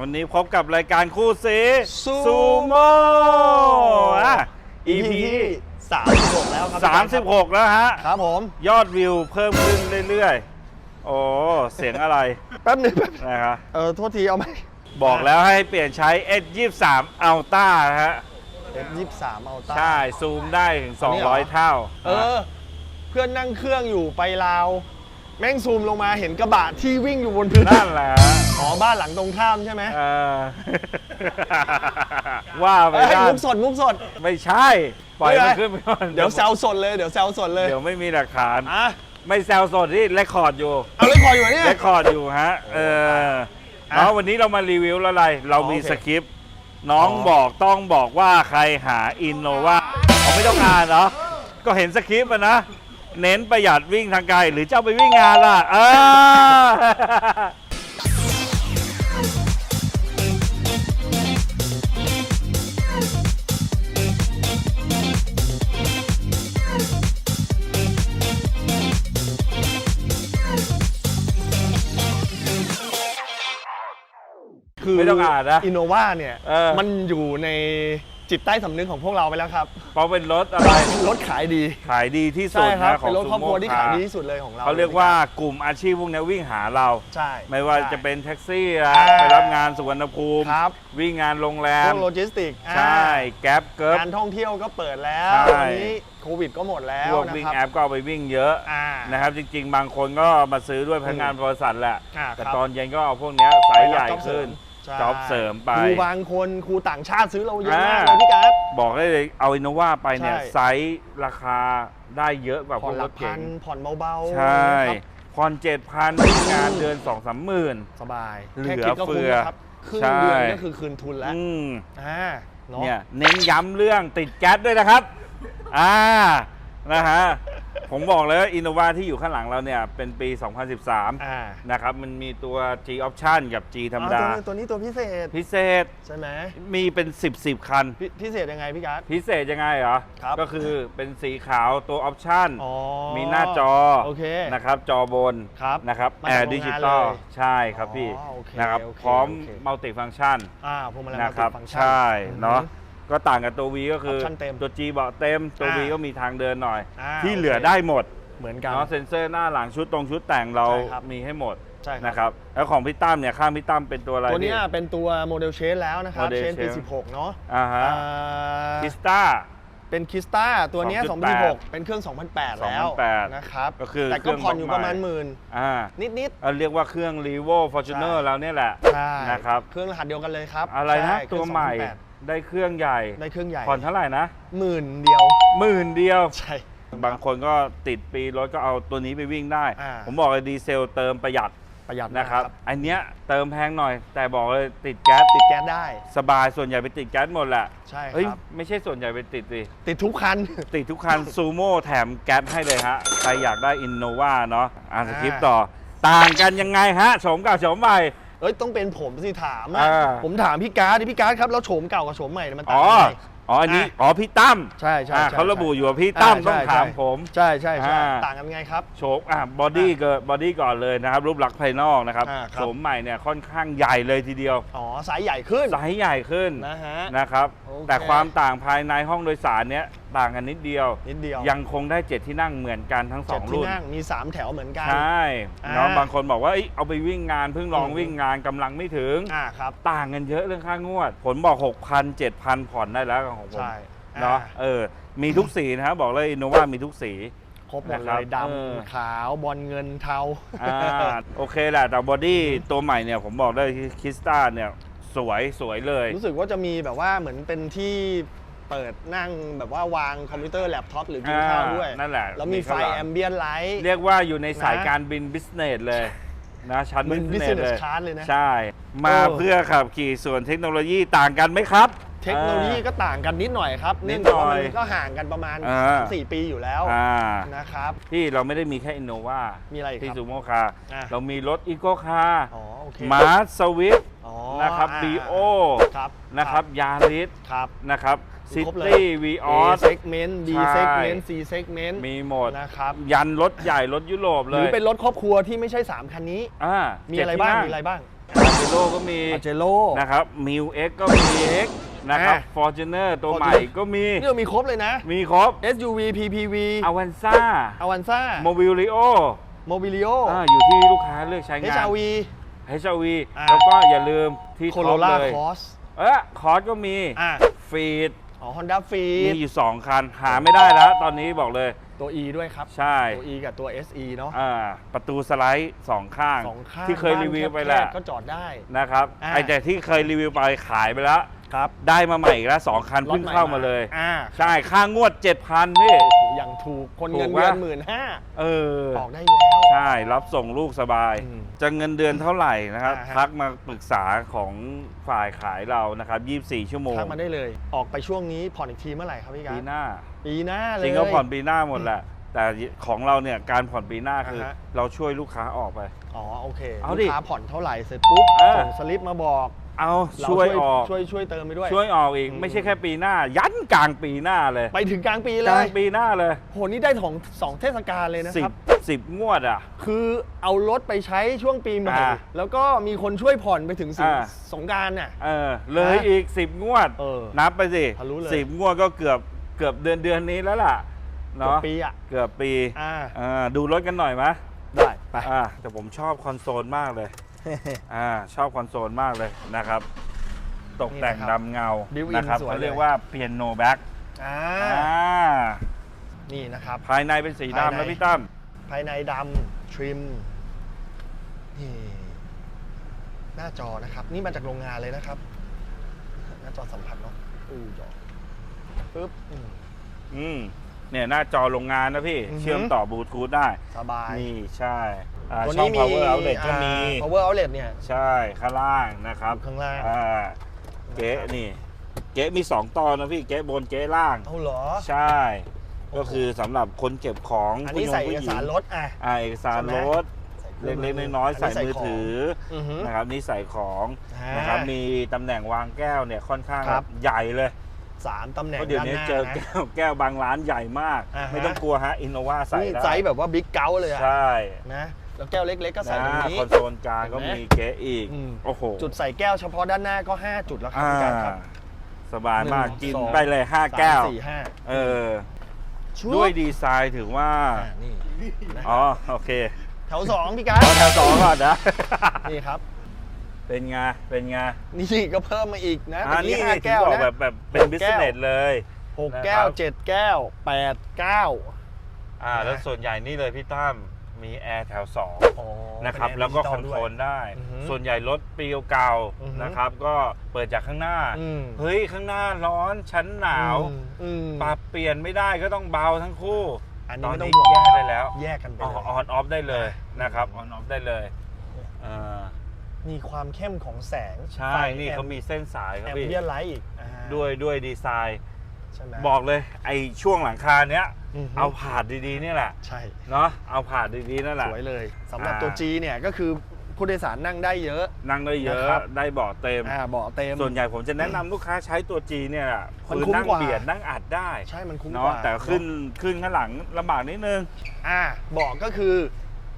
วันนี้พบกับรายการคู่ซีซูซูโม่อะ EP EP ที่36แล้วครับสามสิบหกแล้วฮะ ครับผม ยอดวิวเพิ่มขึ้นเรื่อยๆ โอ้เสียงอะไร แป๊บหนึงแป๊บนะครับ เออโทษทีเอาไหมบอกแล้วให้เปลี่ยนใช้ S23 Ultra นะฮะ F23 เอาตา ใช่ ซูมได้ถึง อันนี้เหรอ 200 เท่า เออ เพื่อนนั่งเครื่องอยู่ไปลาว แม่งซูมลงมาเห็นกระบะที่วิ่งอยู่บนพื้นนั่นแหละฮะอ๋อบ้านหลังตรงข้ามใช่ไหมเออ ว่าไปเอ้ยได้มุกสดมุกสด ไม่ใช่ ปล่อยมันขึ้นไปก่อนเดี๋ยวแซวสดเลยเดี๋ยวแซวสดเลยเดี๋ยวไม่มีหลักฐาน อะไม่แซวสดที่เรคคอร์ดอยู่เอาเลยคอยอยู่เนี่ย เรคคอร์ดอยู่ฮะ เอออะเนาะวันนี้เรามารีวิวแล้วอะไร เรามีโอเค สคริปต์น้องอ๋อบอกต้องบอกว่าใครหาอินโนวาเขาไม่ต้องอ่านเหรอ ก็เห็นสคริปต์อะนะ เน้นประหยัดวิ่งทางไกล หรือเจ้าไปวิ่งงานล่ะเออคือไม่ต้องอ่านนะ อินโนวาเนี่ย เออ มันอยู่ใน จิตใต้สำนึกของพวกเราไปแล้วครับเพราะเป็นรถอะไร รถขายดีขายดีที่สุใช่ดครับนะของเป็นรถซูครอบคโม่รัวที่คาขายร์ดีที่สุดเลยของเราเขาเรียกว่ากลุ่มอาชีพพวกนี้วิ่งหาเรา ใช่ ไม่ว่าใช่จะเป็นแท็กซี่นะอ่าไปรับงานสุวรรณภูมิ ครับ วิ่งงานโรงแรพม วกโลจิสติกส์ใช่ แก๊ปเกิร์ฟ การท่องเที่ยวก็เปิดแล้วใช่ ตอนนี้โควิดก็หมดแล้วพวกนะวิ่งครับแอปก็เอาไปวิ่งเยอะอ่า นะครับ จริง ๆ บางคนก็มาซื้อด้วยพนักงานบริษัทแหละ อ่าแต่ครับตอนเย็นก็เอาพวกเนี้ยไซส์ใหญ่ขึ้นใช่ จ็อบเสริมไป ครูบางคนครูต่างชาติซื้อเราเยอะมากอ่าเลยพี่การ์ด บอกได้เลยเอาอินโนวาไปเนี่ยใช่ ไซส์ราคาได้เยอะกว่าพผ่อวนกหรลักถพัเก๋งนผ่อนเบาๆใช่นะครับผ่อนเจ็ดพันวิ่งงานเดือนสองสามหมื่น สบายเหลือแค่คิดก็คุ้มเฟือแล้วครับครึ่งใช่เดือนก็คือคืนทุนแล้วอืม อ่าเนาะ เนี่ยเน้นย้ำเรื่องติดแก๊สด้วยนะครับ อ่า นะฮะ ผมบอกเลยว่าอินโนวาที่อยู่ข้างหลังเราเนี่ย เป็นปี 2013 อ่านะครับ มันมีตัว G option กับ G ธรรมดา อ๋อตัวนี้ตัวนี้ตัวพิเศษพิเศษใช่ไหมมีเป็น 10 10 คัน พิพิเศษยังไงพี่การ์ด พิเศษยังไงเหรอ ครับก็คือเป็นสีขาวตัวออปชั่นอ๋อมีหน้าจอโอเคนะครับจอบนครับนะครับมาแอจากร์โรงงานดิจิตอลเลยใช่ครับพี่อ๋อโอเคนะครับโอเคพร้อมโอเค มัลติฟัง c t ชันอ่าพวงมาลัยนะครับมัลติฟังก์ชัใช่อือฮึเนาะ ก็ต่างกับตัว V ก็คือ Option เต็มตัว G เบาะเต็ม ตัว V อ่าก็มีทางเดินหน่อย อ่าที่โอเคเหลือได้หมดเหมือนกัน เนาะเซ็นเซอร์หน้าหลังชุดตรงชุดแต่งเราใช่ครับ มีให้หมดใช่ครับ นะครับแล้วของพี่ตั้มเนี่ยข้างพี่ตั้มเป็นตัวอะไรตัวเนี้ยพี่ เป็นตัวโมเดลเชนแล้วนะครับ Model เชนปี Shade 16 เนาะอ่าฮะอ่าคิสต้า เป็นคิสตาตัวเนี้ย2.8 2016 เป็นเครื่อง 2008 แล้ว2008นะครับ ก็คือแต่เครื่ก็องผ่อนอยู่บล็ปอกใหม่ระมาณหมื่นอ่านิด เอาเรียกว่าเครื่อง r e v o Fortuner ใช่ เราเนี่ยแหละๆใช่นะครับ เครื่องรหัสเดียวกันเลยครับอะไรนะใช่เคตัรื่วองใหม่ 2008 ได้เครื่องใหญ่ได้เครื่องใหญ่ผ่อนเท่าไหร่นะหมื่นเดียวหมื่นเดียว ใช่ บางคนก็ติดปีรถก็เอาตัวนี้ไปวิ่งได้ อ่า ผมบอกเลยดีเซลเติมประหยัดประหยัดนะครับมากอันเนี้ยเติมแพงหน่อย แต่บอกเลยติดแก๊สติดแก๊สได้ สบายส่วนใหญ่ไปติดแก๊สหมดแหละใช่เอ้ยครับ ไม่ใช่ส่วนใหญ่ไปติดสิ ติดทุกคัน ติดทุกคันซูโม่แถมแก๊สให้เลยฮะ ใครอยากได้อินโนวาเนาะอ่านสคริปต์ต่อ ต่างกันยังไงฮะโฉมเก่าโฉมใหม่ เอ้ยต้องเป็นผมสิถามอะอ่า ผมถามพี่การ์ดดิพี่การ์ดครับแล้วโฉมเก่ากับโฉมใหม่เนี่ยมันต่าอ๋งอกันยังไงอ๋อ อันนี้ อะ อ๋อ พี่ตั้มใช่ใช่อ่าใช่เขาระบุอยู่ว่าพี่ตั้มอ่าต้องใช่ถามใช่ผม ใช่ใช่ใช่อ่า ต่างกันไงครับ โฉมอะบอดี้เกิดบอดี้ก่อนเลยนะครับ รูปลักษณ์ภายนอกนะครับอ่าครับ โฉมใหม่เนี่ยค่อนข้างใหญ่เลยทีเดียวอ๋อสายใหญ่ขึ้นไซส์ใหญ่ขึ้นนะฮะ นะครับ โอเค แต่ความต่างภายในห้องโดยสารเนี้ย ต่างกันนิดเดียว นิดเดียวยังคงได้เจ็ดที่นั่งเหมือนกันทั้งสเจ็อดงที่รุ่น นั่งมี 3 แถวเหมือนกัน ใช่อ่าเนาะบางคนบอกว่าเอ้ยเอาไปวิ่งงานเพิ่งลองอืมวิ่งงานกำลังไม่ถึง อ่าครับ ต่างกันเยอะเรื่องค่างวด ผลบอก 6,000 7,000 ผ่อนได้แล้วของผมใช่เนาะอ่เออมีทุกสีนะครับบอกเลยอินโนวามีทุกสี ครบหมดนะคเลรับยดเออำขาวบอลเงินเทา อ่าโอเคแหละแต่บอดี้ตัวใหม่เนี่ยผมบอกได้คิสตาเนี่ยสวยสวยเลย รู้สึกว่าจะมีแบบว่าเหมือนเป็นที่ เปิดนั่งแบบว่าวางคอมพิวเตอร์แล็ปท็อปหรือกินข้าวด้วยอ่านั่นแหละแล้วมีไฟมีข้างหลังแอมเบียนไลท์เรียกว่าอยู่ในสายนะการบินบิสเนสเลยนะชั้นเหมือนบิสเนส business เลย class เลยนะใช่ มาเออเพื่อขับขี่ส่วนเทคโนโลยีต่างกันไหมครับ เทคโนโลยีก็ต่างกันนิดหน่อยครับนิเนื่อดงหน่จากอยว่ามันก็ห่างกันประมาณอ่า4ปีอยู่แล้วอ่านะครับที่เราไม่ได้มีแค่อินโนวามีอะไรอีกที่ครับซูโม่คาร์อะเรามีรถอีโกคาร์อ๋อโอเคมาร์สวิฟอ๋อนะครับอ่าบีโอครับนะครับยาริสครับนะครับ ซิครบเลย ตี้วีอ A อส segment B ใช่ segment C segment มีหมด นะครับ ยันรถใหญ่รถยุโรปหเลรือยเป็นรถครอบครัวที่ไม่ใช่ 3 คันนี้ อ่ามีเจ็ดอะไรที่บ้างนั่มีอะไรบ้าง มีโร่ก็มีอาเจโลนะครับมิวเอ็กก็มีเอ็กนะครับอะฟอร์จูเนอร์ตัวใหม่ Fortuner ก็มีนี่เรามีครบเลยนะ มีครบ SUV PPV อวันซ่าอวันซ่าโมบิลิโอโมบิลิโอ อยู่ที่ลูกค้าเลือกใช้งาน HRV HRV อะแล้วก็อย่าลืมที่โคท็โรอปล่าเลยคอสเออคอร์สก็มีอะ ฟีด อ๋อ Honda f e มี e อยู่ 2 คัน หาไม่ได้แล้ว ตอนนี้บอกเลย ตัว E ด้วยครับ ใช่ ตัว E กับตัว SE เนาะ อ่า ประตูสไลด์สองข้าง สองข้างที่เคยรีวิวไปแล้วบ้านคบๆก็จอดได้ นะครับ อ่า ไอแต่ที่เคยรีวิวไปขายไปแล้วครับได้มาใหม่อีกแล้วสองคันเพิ่งเข้ามาเลย อ่าใช่ค่างวด 7,000พี่อย่างถูกคนถูเงินกเดือนปะหมื่นห้าเออ ออกได้แล้ว ใช่ รับส่งลูกสบาย อืมจะเงินเดือนเท่าไหร่นะครับ อ่าฮะ ทักมาปรึกษาของฝ่ายขายเรานะครับ 24 ชั่วโมงทักมาได้เลย ออกไปช่วงนี้ผ่อนอีกทีเมื่อไหร่ครับพี่กาปีรหน้า ปีหน้าเลย จริงก็ผ่อนปีหน้าหมดแหละ แต่ของเราเนี่ยการผ่อนปีหน้าคืออ่าฮะ เราช่วยลูกค้าออกไป อ๋อโอเคเอาลูดิกค้าผ่อนเท่าไหร่เสร็จปุ๊บเออ ส่งสลิปมาบอก เอาเราช่วยออก ช่วยช่วยเติมไปด้วย ช่วยออกอีกอืมไม่ใช่แค่ปีหน้า ยันกลางปีหน้าเลย ไปถึงกลางปีกเลลางยปีหน้าเลยโหนี่ได้ของสองเทศกาลเลยนะสิคบรับสิบงวดอะ คือเอารถไปใช้ช่วงปีใหม่อ่าแล้วก็มีคนช่วยผ่อนไปถึงสิอ่า สงกรารน่ะ เออเลยนะอีกสิบงวด เออนับไปสิทะลุเลย สิบงวดก็เกือบเกือบเดือนเดือนนี้แล้วล่ะเกือบเนาะปีอะเกือบปีอ่าอ่าดูรถกันหน่อยไหมได้ไป อ่าแต่ผมชอบคอนโซลมากเลย อ่าชอบคอนโซลมากเลยนะครับ ตกแต่งนี่นะครับดำเงา Built-in นะครับสวยเขาเรียกเลยว่าเปียโนแบ็กอ่าอ่านี่นะครับ ภายในเป็นสีภายใน ดำนะพี่ตั้มภายในดำทริมนี่หน้าจอนะครับ นี่มาจากโรงงานเลยนะครับ หน้าจอสัมผัสเนาะอู้จอปึ๊บอืม อืมเนี่ยหน้าจอโรงงานนะพี่ อือหือ เชื่อมต่อบลูทูธได้ สบาย นี่ใช่ อ่าตัวช่อนี้งมี power outlet ก็มี อ่า power outlet เนี่ย ใช่ข้างล่างนะครับข้างล่าง อ่าเก๊ะนี่ เก๊ะมีสองตอนนะพี่เก๊ะบนเก๊ะล่าง เอาเหรอ ใช่ ก็คือสำหรับคนเก็บของอันนี้ผู้หญิงใส่เอผู้กหญิงสารรถอะ อ่าเอกสารใช่ไหมรถเล็กๆน้อยๆใส่มือถืออือหือนะครับนี่ใส่ของอ่านนะครับมีตำแหน่งวางแก้วเนี่ยค่อนข้างครับ ใหญ่เลยสามตำแหน่งเพราะเดี๋ยวด้านนี้หน้าเจอนะ แก้วแก้วบางร้านใหญ่มาก อ่าฮะ ไม่ต้องกลัวฮะอินโนวาใส่นี่ได้ไซส์แบบว่าบิ๊กเก t เลยอะใช่ นะ แล้วแก้วเล็ก ๆ ก็ใส่ตรงนะนี้ คอนโซลกลางก็เห็นไหมมีเก๊ะอีกอืม โอ้โหจุดใส่แก้วเฉพาะด้านหน้าก็ 5 จุดแล้วครับอ่าพี่การครับสบายมากหนึ่งกินสองไปเลย5แก้ว สามสี่ห้าเออ ชุบด้วยดีไซน์ถือว่า อ่านี่นะอ๋อ โอเคแถวสองพี่การขอแถวสองก่อนนะ นี่ครับ เป็นไง เป็นไงนี่ก็เพิ่มมาอีกนะอ่าตะนี่ห้าถึงแก้วบอกนะ แบบแบบเป็นหกบิสแก้ว เนสเลย หกนะครับแก้วเจ็ดแก้วแปดเก้า อ่านะแล้วส่วนใหญ่นี่เลยพี่ตั้ม มีแอร์แถวอ๋อ2นะครับเป็นแล้วก็ดิคจิอนด้โทรลได้อือหือส่วนใหญ่รถปีเก่าอือหือๆนะครับ ก็เปิดจากข้างหน้าอืมเฮ้ย ข้างหน้าร้อนชั้นหนาวอืมอืมปรับเปลี่ยนไม่ได้ก็ต้องเบาทั้งคู่ อันตนี้อนไม่ต้องนี้บอกแยกได้แล้ว แยกกันไปอเลยอนออฟได้เลยนะครับออนออฟได้เลยเออมีความเข้มของแสงใช่ไฟนี่แอเขามีเส้นสายคแอรับมพี่เบียไลท์อีกอ่าด้วยด้วยดีไซน์ ใช่ไหมบอกเลยไอ้ช่วงหลังคาเนี้ยฮึเอาผาดดีๆเนี่ยแหละใช่เนาะเอาผาดดีๆนั่นแหสละ วยเลยสำหรับอ่า ตัว G เนี่ยก็คือผู้โดยสารนั่งได้เยอะ นั่งได้เยอะนะครับ ได้เบาะเต็ม อ่าเบาะเต็ม ส่วนใหญ่ผมจะแนะนำลูกค้าใช้ตัว G เนี่ยแหละมันคือคุ้มนั่งกว่า เบียดนั่งอัดได้ใช่มันคุ้มกเนาะว่าแต่ขึ้นขึ้นข้างหลังลำบากนิดนึง อ่าเบาะก็คือ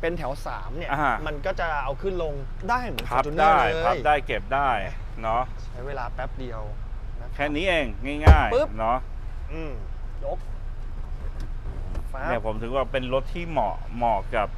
เป็นแถว3เนี่ยอ่ามันก็จะเอาขึ้นลงได้เหมือนพับ Fortuner ได้เลยพับได้เก็บได้เนาะใช้เวลาแป๊บเดียวนะ แค่นี้เองง่ายปึ๊บ ๆเนาะอืมยกฟ้าเนี่ยผมถือว่าเป็นรถที่เหมาะเหมาะกับ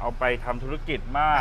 เอาไปทำธุรกิจมาก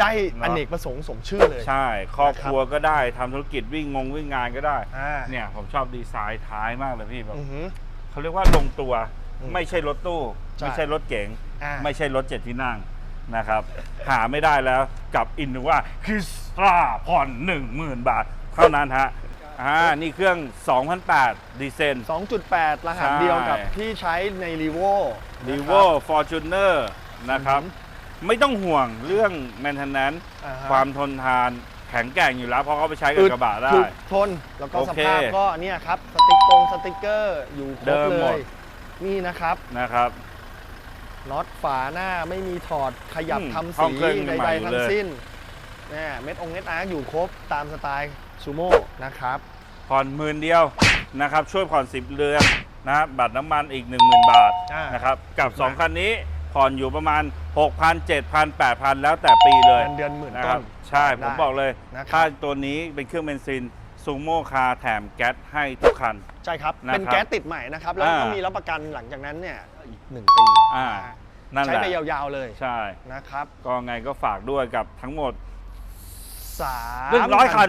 ได้เนอะอเนกประสงค์สมชื่อเลย ใช่ ครอบครัวก็ได้ทำธุรกิจวิ่งงงวิ่งงานก็ได้ อ่าเนี่ยผมชอบดีไซน์ท้ายมากเลยพี่แบบ อือหือ เขาเรียกว่าลงตัวอืมไม่ใช่รถตู้ ใช่ ไม่ใช่รถเก๋ง อ่า ไม่ใช่รถเจ็ดที่นั่งนะครับ หาไม่ได้แล้วกับอินว่าคิสตราผ่อน10,000บาท เท่านั้นฮะ อ่านี่เครื่อง 2008 ดีเซน 2.8 รหัสใช่ เดียวกับที่ใช้ใน r ีโว r e v o Fortuner นะครับอือหืไม่ต้องห่วงเรื่อง maintenance อ่าฮะความทนทานแข็งแกร่งอยู่แล้ว เพราะเขาไปใช้กับกระบะได้อึทน แล้วก็โอสเคภาพก็เนี่ยครับ สติ๊กตรงสติ๊กเกอร์อยู่ครเดิบมเลหมด ย นี่นะครับนะครับ น็อตฝาหน้าไม่มีถอดขยับอืมทำห้อสีงเครื่องยังใดใหม่อยู่ๆทั้เลงย สิ้น เนี่ยเม็ดองเม็ดอาร์อยู่ครบตามสไตล์ซูโม่นะครับผ่อนหมื่นเดียวนะครับ ช่วยผ่อน 10เดือนนะครับบัตรน้ำมันอีก 10,000 บาทอ่าน นะครับ กับ 2 คันนี้ผ่อนอยู่ประมาณ 6,000 7,000 8,000 แล้วแต่ปีเลยเงินเดือนหมื่นนะต้ครับน ใช่ผมได้บอกเลยนะครับ ถ้าตัวนี้เป็นเครื่องเบนซินซูโม่คาแถมแก๊สให้ทุกคัน ใช่ครับ นะครับเป็นแก๊สติดใหม่นะครับ แล้วก็อ่ามีมีรับประกันหลังจากนั้นเนี่ยอีกหนึ่งปีอ่า นะฮะนั่นใช้แหละไปยาวๆเลยใช่ นะครับ ก็ไงก็ฝากด้วยกับทั้งหมด สาม100คัน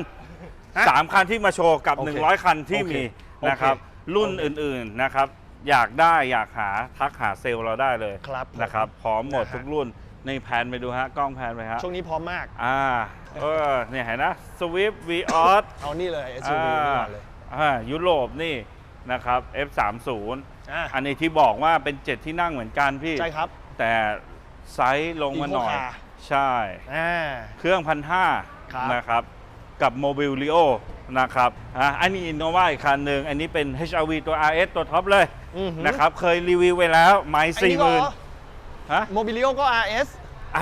ฮะ3คันที่มาโชว์กับ โอเค100 คันที่โอเคมีโอเคนะครับรุ่นโอเคอื่นๆนะครับ อยากได้อยากหาทักหาเซลล์เราได้เลยครับผมนะครับ พร้อมหมดนะฮะ ทุกรุ่นในแผนไปดูฮะ กล้องแผนไปฮะช่วงนี้พร้อมมาก อ่าเออเนี่ยเห็นนะสวิฟวีออส เอานี่เลย SUV นี่ก่อนเลยอ่ายุโรปนี่นะครับ F30 อ่าอันนี้ที่บอกว่าเป็น 7 ที่นั่งเหมือนกันพี่ ใช่ครับ แต่ไซส์ลงมาหน่อย Eco Car ใช่ อ่า เครื่องพันห้า ครับ นะครับ กับโมบิล i ิโอนะครับอะอันนี้อินโนวาอีกคันหนึ่งอันนี้เป็น HRV ตัว RS ตัวท็อปเลยอือหือนะครับเคยรีวิวไว้แล้วไม้ไอ้สี่นี่หก็ มื่นฮะโมบิลิโอก็ RS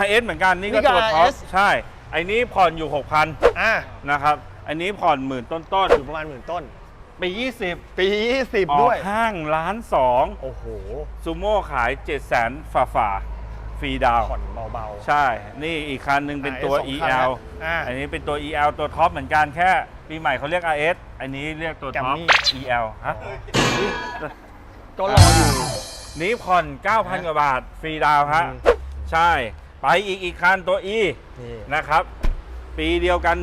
RS เหมือนกันนี่ก็นี่ก็ตัวท็อป RS ใช่ไอ้นี้ผ่อนอยู่ 6,000อ่านะครับอันนี้ผ่อนหมื่นต้นอยู่ประมาณหมื่นต้นๆไป20ปี อ20 อด้กวยห้างล้านสอง โอ้โห ซูโม่ขาย 7 0 0 0 0 0ฝ่าฝ่า ฟรีดาวน์ผ่อนเบาใช่ นี่อีกคันหนึ่งเป็นตัว RS สองคัน EL นะอ่าอันนี้เป็นตัว EL ตัวท็อปเหมือนกันแค่ ปีใหม่เขาเรียก RS อันนี้เรียกตัวท็อป Grammy EL ฮะๆก็รออยู่ นี้ผ่อน 9,000 กว่าบาท ฟรีดาวน์ฮะ อืม ใช่ ไปอีกอีกคันตัว E นี่นะครับ ปีเดียวกัน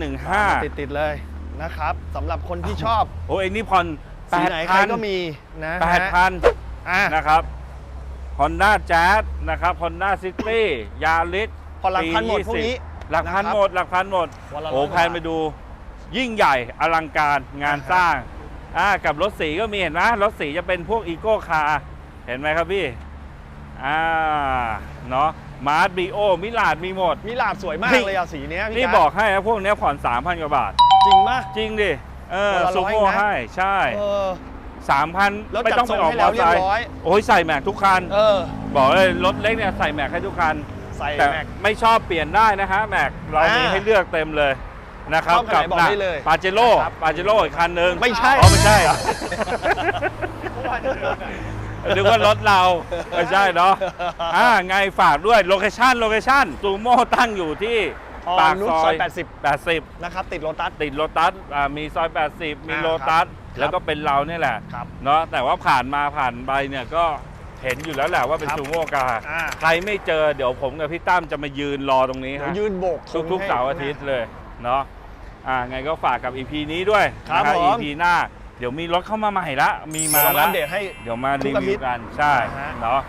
ติดติดๆเลยนะครับสำหรับคนที่ชอบ15โอ้ยอันนี้ผ่อน สีไหนใครก็8,000 มีนะฮะ8,000 อะนะครับ Honda Jazz นะครับ Honda City Yaris พอหลักพันหมดปีพวกนี้ 20หลักพันนะครับหมด หลักพันหมด วันละโอ้ร้อยกว่าแพนไปดู ยิ่งใหญ่อลังการงานอ่าฮะ สร้างอ่ากับรถสีก็มีเห็นไหมรถสีจะเป็นพวกอีโก้คาร์เห็นไหมครับพี่อ่าเนาะมาร์ทบีโอมิลาดมีหมดมิลาดสวยมากนี่เลยอะสีเนี้ยพี่นี่จ๊ะบอกให้นะพวกเนี้ยผ่อน 3,000 กว่าบาท จริงปะจริงดิ เออวันละซูร้อยโม่นะ ให้ใช่ เออ 3,000แล้วไม่จัดต้องทรไปงออกให้มแล้อวเตอเรีร์ยไซบค์ร้อย โอ้ยใส่แม็กทุกคัน เออ บอกเลยรถเล็กเนี่ยใส่แม็กให้ทุกคัน ใส่แต่แม็ก ไม่ชอบเปลี่ยนได้นะฮะแม็กเรามีอ่าให้เลือกเต็มเลยนะครับชอบคันไหนบอกได้เลยปาเจโร่ครับปาเจโร่อีกคันหนึ่งไม่ใช่ อ๋อไม่ใช่เหรอ นึกว่ารถเราไม่ใช่เนาะอ่าไงฝากด้วยโลเคชั่นโลเคชั่นซูโม่ตั้งอยู่ที่อ่อนปากนุชซอซอยย80 80 นะครับ ติดโลตัส ติดโลตัสอ่ามีซอย 80 มีอ่า โลตัสครับ แล้วก็เป็นเราเนี่ยแหละครับ เนาะแต่ว่าผ่านมาผ่านไปเนี่ยก็เห็นอยู่แล้วแหละว่าเป็นครับซูโม่กาอ่า ใครไม่เจอเดี๋ยวผมกับพี่ตั้มจะมายืนรอตรงนี้เดี๋ยวฮะ ยืนโบกธงทุกๆให้ เสาร์อาทิตย์เลยเนาะอ่าไงก็ฝากกับ EP นี้ด้วยครับนะผม EP หน้า เดี๋ยวมีรถเข้ามาใหม่ละมีมาเดี๋ยวเราละอัปเดตให้ เดี๋ยวมาทุรีกอาทิวิตวย์กันใช่นะฮะ เนาะ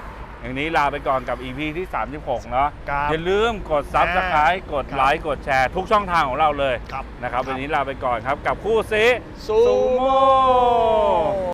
อย่างนี้ลาไปก่อนกับ EP ที่ 36 เนาะครับอย่าลืมกดซับสไครอ่าต์กดไลค์กดแชร์ทุกช่องทางของเราเลยครับนะครับ ครับ วันนี้ลาไปก่อนครับกับคู่ซีซูโม่โม่